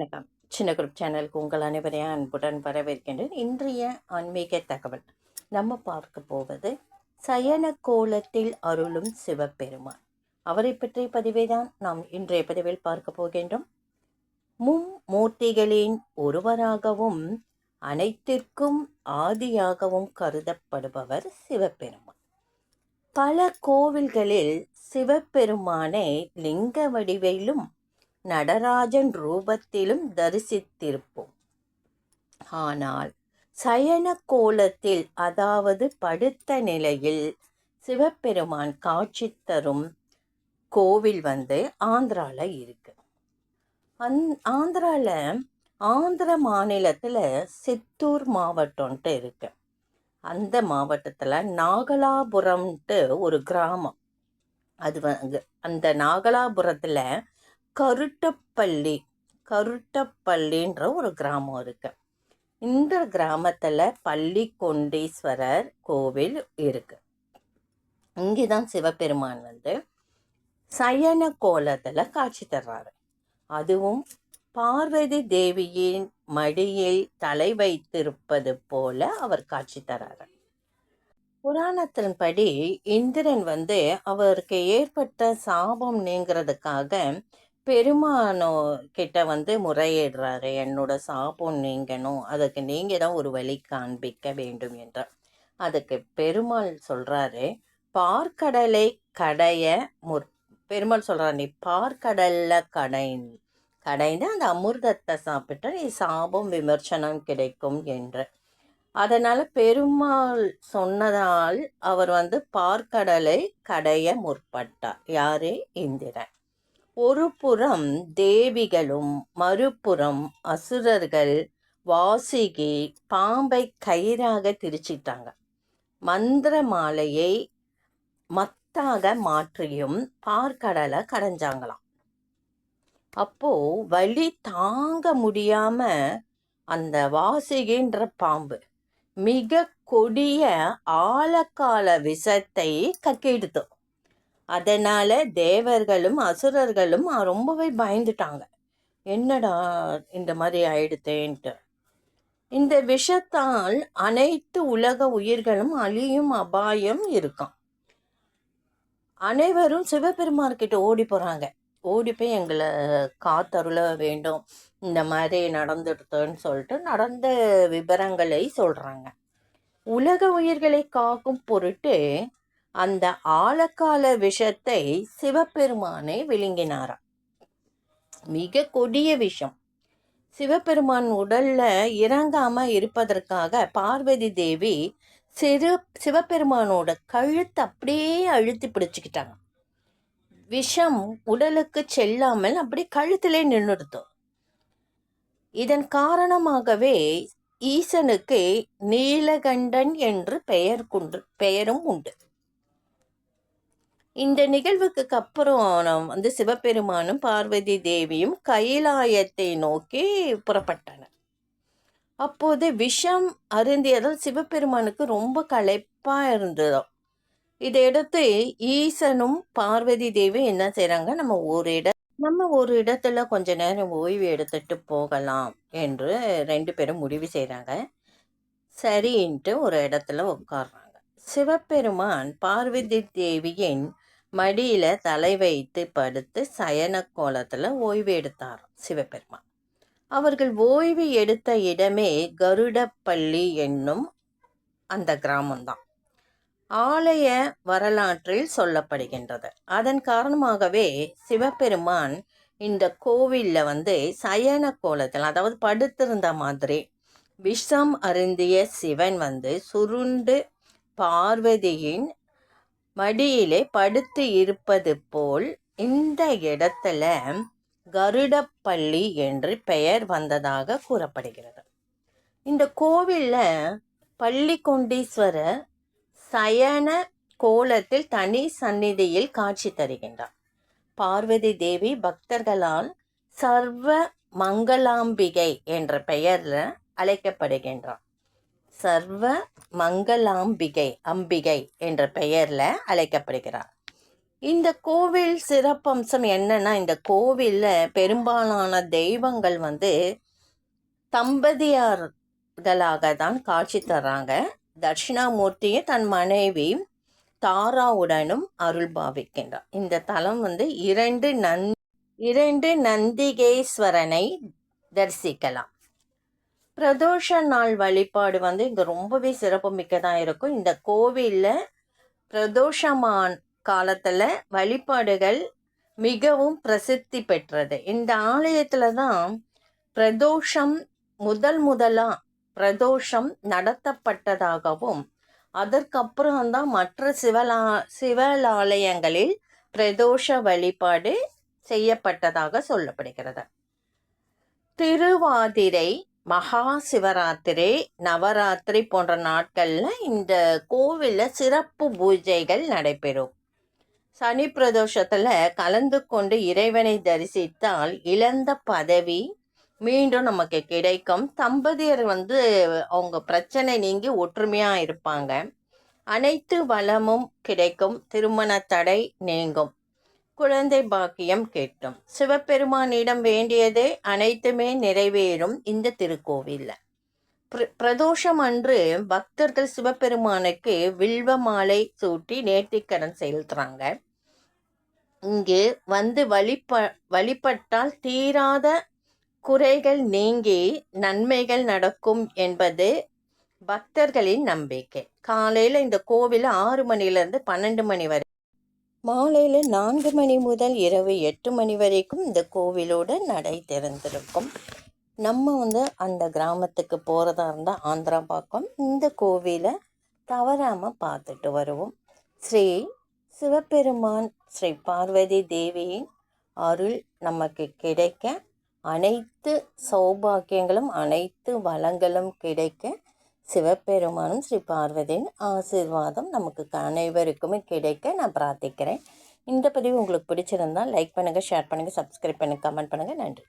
வணக்கம். சின்ன குரூப் சேனலுக்கு உங்கள் அனைவரையும் அன்புடன் வரவேற்கின்றேன். இன்றைய ஆன்மீக தகவல். நம்ம பார்க்க போவது சயன கோலத்தில் அருளும் சிவபெருமான். அவரை பற்றிய பதிவை தான் நாம் இன்றைய பதிவில் பார்க்க போகின்றோம். மும்மூர்த்திகளின் ஒருவராகவும் அனைத்திற்கும் ஆதியாகவும் கருதப்படுபவர் சிவபெருமான். பல கோவில்களில் சிவபெருமானை லிங்க வடிவிலும் நடராஜன் ரூபத்திலும் தரிசித்திருப்போம். ஆனால் சயன கோலத்தில் அதாவது படுத்த நிலையில் சிவபெருமான் காட்சி தரும் கோவில் வந்து ஆந்திரால இருக்கு. அந் ஆந்திரால ஆந்திர மாநிலத்தில் சித்தூர் மாவட்டம்ன்ட்டு இருக்கு. அந்த மாவட்டத்தில் நாகலாபுரம்ன்ட்டு ஒரு கிராமம். அது வந்து அந்த நாகலாபுரத்தில் கருட்டப்பள்ளி கருட்டப்பள்ளின்ற ஒரு கிராமம் இருக்கு. இந்த கிராமத்தில் பள்ளி கொண்டீஸ்வரர் கோவில் இருக்கு. இங்கே தான் சிவபெருமான் வந்து சயன கோலத்தில் காட்சி தர்றாரு. அதுவும் பார்வதி தேவியின் மடியில் தலை வைத்திருப்பது போல அவர் காட்சி தராரு புராணத்தின்படி இந்திரன் வந்து அவருக்கு ஏற்பட்ட சாபம் நீங்கிறதுக்காக பெருமானோ கிட்ட வந்து முறையிடுறாரு என்னோட சாபம் நீங்கணும். அதுக்கு நீங்க தான் ஒரு வழி காண்பிக்க வேண்டும் என்றார் அதுக்கு பெருமாள் சொல்றாரு பார்க்கடலை கடைய முற் பெருமாள் சொல்கிறார் நீ பார்க்கடலில் கடை கடைந்து அந்த அமிர்தத்தை சாப்பிட்டா நீ சாபம் விமர்சனம் கிடைக்கும் என்று. அதனால் பெருமாள் சொன்னதால் அவர் வந்து பார்க்கடலை கடைய முற்பட்டார். யாரே? இந்திரன். ஒருபுறம் தேவிகளும் மறுபுறம் அசுரர்கள் வாசிகி பாம்பை கயிறாக திரிச்சிட்டாங்க. மந்திர மாலையை மத்தாக மாற்றியும் பார்க்கடலை கடைஞ்சாங்களாம். அப்போ வலி தாங்க முடியாம அந்த வாசிகின்ற பாம்பு மிக கொடிய ஆழக்கால விஷத்தை கக்கிடுத்தோம் அதனால் தேவர்களும் அசுரர்களும் ரொம்பவே பயந்துட்டாங்க. என்னடா இந்த மாதிரி ஆயிடுத்தேன்ட்டு. இந்த விஷத்தால் அனைத்து உலக உயிர்களும் அழியும் அபாயம் இருக்கும். அனைவரும் சிவபெருமார்கிட்ட ஓடி போகிறாங்க ஓடி போய் எங்களை காத்தருள வேண்டும். இந்த மாதிரி நடந்துடுதுன்னு சொல்லிட்டு நடந்த விவரங்களை சொல்கிறாங்க உலக உயிர்களை காக்கும் பொருட்டு அந்த ஆழக்கால விஷத்தை சிவபெருமானை விழுங்கினாராம் மிக கொடிய விஷம். சிவபெருமான் உடல்ல இறங்காம இருப்பதற்காக பார்வதி தேவி சிறு சிவபெருமானோட கழுத்தை அப்படியே அழுத்தி பிடிச்சுக்கிட்டாங்க. விஷம் உடலுக்கு செல்லாமல் அப்படி கழுத்திலே நின்றுடுத்தோம் இதன் காரணமாகவே ஈசனுக்கு நீலகண்டன் என்று பெயர் கொண்டு பெயரும் உண்டு. இந்த நிகழ்வுக்கு அப்புறம் வந்து சிவபெருமானும் பார்வதி தேவியும் கைலாயத்தை நோக்கி புறப்பட்டனர். அப்போது விஷம் அருந்தியதால் சிவபெருமானுக்கு ரொம்ப களைப்பாக இருந்ததோ இதையடுத்து ஈசனும் பார்வதி தேவியும் என்ன செய்கிறாங்க நம்ம ஒரு இட நம்ம ஒரு இடத்துல கொஞ்ச நேரம் ஓய்வு எடுத்துட்டு போகலாம் என்று ரெண்டு பேரும் முடிவு செய்கிறாங்க சரின்ட்டு ஒரு இடத்துல உட்கார்றாங்க. சிவபெருமான் பார்வதி தேவியின் மடியில தலை வைத்து படுத்து சயன கோலத்துல ஓய்வு எடுத்தார் சிவபெருமான். அவர்கள் ஓய்வு எடுத்த இடமே கருடப்பள்ளி என்னும் அந்த கிராமம்தான். ஆலய வரலாற்றில் சொல்லப்படுகின்றது. அதன் காரணமாகவே சிவபெருமான் இந்த கோவிலில் வந்து சயன கோலத்தில் அதாவது படுத்திருந்த மாதிரி விஷம் அருந்திய சிவன் வந்து சுருண்டு பார்வதியின் மடியிலே படுத்து இருப்பது போல் இந்த இடத்துல கருடப்பள்ளி என்று பெயர் வந்ததாக கூறப்படுகிறது. இந்த கோவிலில் பள்ளி கொண்டீஸ்வரர் சயன கோலத்தில் தனி சந்நிதியில் காட்சி தருகின்றார். பார்வதி தேவி பக்தர்களால் சர்வ மங்களாம்பிகை என்ற பெயரில் அழைக்கப்படுகின்றார். சர்வ மங்களாம்பிகை அம்பிகை என்ற பெயரில் அழைக்கப்படுகிறார். இந்த கோவில் சிறப்பம்சம் என்னன்னா இந்த கோவிலில் பெரும்பாலான தெய்வங்கள் வந்து தம்பதியார்களாக தான் காட்சி தர்றாங்க. தட்சிணாமூர்த்தியை தன் மனைவி தாராவுடனும் அருள் பாவிக்கின்றார். இந்த தலம் வந்து இரண்டு நந் இரண்டு நந்திகேஸ்வரனை தரிசிக்கலாம். பிரதோஷ நாள் வழிபாடு வந்து இங்கே ரொம்பவே சிறப்பு மிக்கதாக இருக்கும். இந்த கோவிலில் பிரதோஷமான் காலத்தில் வழிபாடுகள் மிகவும் பிரசித்தி பெற்றது. இந்த ஆலயத்தில் தான் பிரதோஷம் முதல் முதலாக பிரதோஷம் நடத்தப்பட்டதாகவும் அதற்கப்புறம்தான் மற்ற சிவலா சிவலாலயங்களில் பிரதோஷ வழிபாடு செய்யப்பட்டதாக சொல்லப்படுகிறது. திருவாதிரை மகா சிவராத்திரி நவராத்திரி போன்ற நாட்களில் இந்த கோவிலில் சிறப்பு பூஜைகள் நடைபெறும். சனி பிரதோஷத்தில் கலந்து கொண்டு இறைவனை தரிசித்தால் இழந்த பதவி மீண்டும் நமக்கு கிடைக்கும். தம்பதியர் வந்து அவங்க பிரச்சனை நீங்கி ஒற்றுமையாக இருப்பாங்க. அனைத்து வளமும் கிடைக்கும். திருமண தடை நீங்கும். குழந்தை பாக்கியம் கேட்டும். சிவபெருமானிடம் வேண்டியதே அனைத்துமே நிறைவேறும் இந்த திருக்கோவிலில். பிர பிரதோஷம் அன்று பக்தர்கள் சிவபெருமானுக்கு வில்வ மாலை சூட்டி நேர்த்திக்கடன் செலுத்துகிறாங்க இங்கு வந்து வழிப வழிபட்டால் தீராத குறைகள் நீங்கி நன்மைகள் நடக்கும் என்பது பக்தர்களின் நம்பிக்கை. காலையில் இந்த கோவில் ஆறு மணிலேருந்து பன்னெண்டு மணி வரை மாலையில் நான்கு மணி முதல் இரவு எட்டு மணி வரைக்கும் இந்த கோவிலோட நடை திறந்திருக்கும். நம்ம வந்து அந்த கிராமத்துக்கு போகிறதா இருந்தால் ஆந்திரா பக்கம் இந்த கோவிலை தவறாமல் பார்த்துட்டு வருவோம். ஸ்ரீ சிவபெருமான் ஸ்ரீ பார்வதி தேவியின் அருள் நமக்கு கிடைக்க அனைத்து சௌபாக்கியங்களும் அனைத்து வளங்களும் கிடைக்க சிவபெருமானும் ஸ்ரீ பார்வதியின் ஆசீர்வாதம் நமக்கு அனைவருக்குமே கிடைக்க நான் பிரார்த்திக்கிறேன். இந்த பதிவு உங்களுக்கு பிடிச்சிருந்தால் லைக் பண்ணுங்கள் ஷேர் பண்ணுங்கள் சப்ஸ்கிரைப் பண்ணுங்கள் கமெண்ட் பண்ணுங்கள் நன்றி.